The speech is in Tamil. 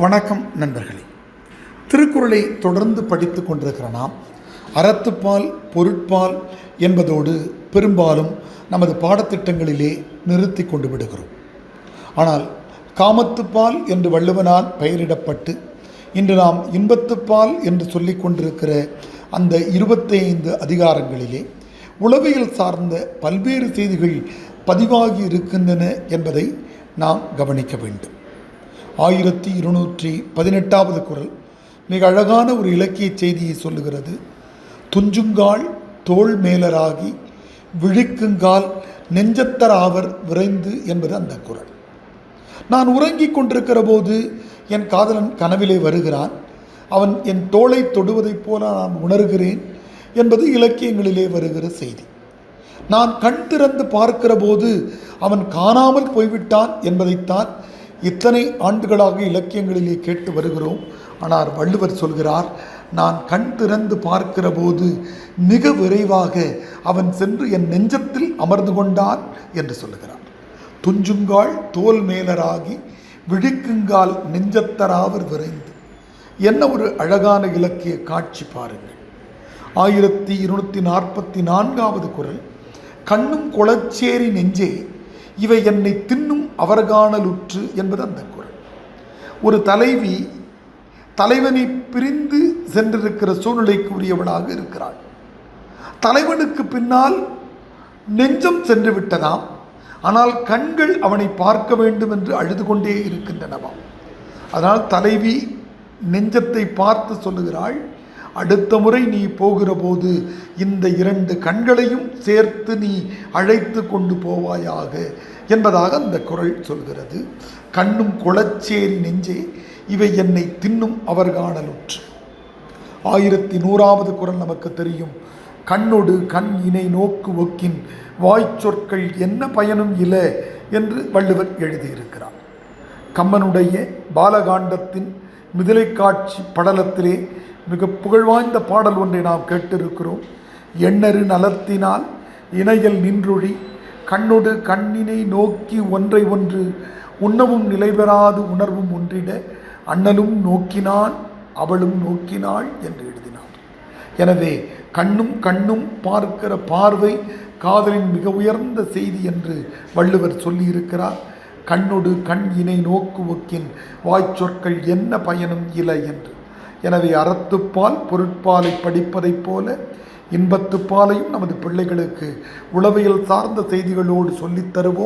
வணக்கம் நண்பர்களே. திருக்குறளை தொடர்ந்து படித்து கொண்டிருக்கிற நாம் அறத்துப்பால் பொருட்பால் என்பதோடு பெரும்பாலும் நமது பாடத்திட்டங்களிலே நிறுத்தி கொண்டு விடுகிறோம். ஆனால் காமத்துப்பால் என்று வள்ளுவனால் பெயரிடப்பட்டு இன்று நாம் இன்பத்துப்பால் என்று சொல்லிக் கொண்டிருக்கிற அந்த இருபத்தைந்து அதிகாரங்களிலே உளவியல் சார்ந்த பல்வேறு செய்திகள் பதிவாகி இருக்கின்றன என்பதை நாம் கவனிக்க வேண்டும். ஆயிரத்தி இருநூற்றி பதினெட்டாவது குரல். மிக அழகான ஒரு இலக்கிய செய்தியை சொல்லுகிறது. துஞ்சுங்கால் தோள் மேலராகி விழிக்குங்கால் நெஞ்சத்தராவர் விரைந்து என்பது அந்த குரல். நான் உறங்கிக் கொண்டிருக்கிற போது என் காதலன் கனவிலே வருகிறான். அவன் என் தோளை தொடுவதைப் போல நான் உணர்கிறேன் என்பது இலக்கியங்களிலே வருகிற செய்தி. நான் கண் திறந்து பார்க்கிற போது அவன் காணாமல் போய்விட்டான் என்பதைத்தான் இத்தனை ஆண்டுகளாக இலக்கியங்களிலே கேட்டு வருகிறோம். ஆனால் வள்ளுவர் சொல்கிறார் நான் கண் திறந்து பார்க்கிற போது மிக விரைவாக அவன் சென்று என் நெஞ்சத்தில் அமர்ந்து கொண்டான் என்று சொல்லுகிறார். துஞ்சுங்கால் தோல் மேலராகி விழிக்குங்கால் நெஞ்சத்தராவர் விரைந்து. என்ன ஒரு அழகான இலக்கிய காட்சி பாருங்கள். ஆயிரத்தி இருநூற்றி நாற்பத்தி நான்காவது குரல் கண்ணும் குளச்சேரி நெஞ்சே இவை என்னை தின்னும் அவர்காணலுற்று என்பது அந்த குரல். ஒரு தலைவி தலைவனை பிரிந்து சென்றிருக்கிற சூழ்நிலைக்கு உரியவளாக இருக்கிறாள். தலைவனுக்கு பின்னால் நெஞ்சம் சென்று விட்டதாம். ஆனால் கண்கள் அவனை பார்க்க வேண்டும் என்று அழுது கொண்டே இருக்கின்றனவாம். அதனால் தலைவி நெஞ்சத்தை பார்த்து சொல்லுகிறாள் அடுத்த முறை நீ போகிற போது இந்த இரண்டு கண்களையும் சேர்த்து நீ அழைத்து கொண்டு போவாயாக என்பதாக அந்த குரல் சொல்கிறது. கண்ணும் குளச்சேரி நெஞ்சே இவை என்னை தின்னும் அவர் காணலுற்று. ஆயிரத்தி நூறாவது குரல் நமக்கு தெரியும். கண்ணொடு கண் இணை நோக்கு ஒக்கின் வாய்ச்சொற்கள் என்ன பயனும் இல்லை என்று வள்ளுவர் எழுதியிருக்கிறார். கம்மனுடைய பாலகாண்டத்தின் மிதிலை காட்சி படலத்திலே மிக புகழ்வாய்ந்த பாடல் ஒன்றை நாம் கேட்டிருக்கிறோம். எண்ணறு நலத்தினால் இணையல் நின்றொழி கண்ணொடு கண்ணினை நோக்கி ஒன்றை ஒன்று உண்ணவும் நிலைபெறாது உணர்வும் ஒன்றிட அண்ணனும் நோக்கினான் அவளும் நோக்கினாள் என்று எழுதினார். எனவே கண்ணும் கண்ணும் பார்க்கிற பார்வை காதலின் மிக உயர்ந்த செய்தி என்று வள்ளுவர் சொல்லியிருக்கிறார். கண்ணொடு கண் இணை நோக்குவோக்கின் வாய்ச்சொற்கள் என்ன பயனும் இல்லை என்று. எனவே அறத்துப்பால் பொருட்பாலை படிப்பதைப் போல இன்பத்துப்பாலையும் நமது பிள்ளைகளுக்கு உளவியல் சார்ந்த செய்திகளோடு சொல்லித் தருவோம்.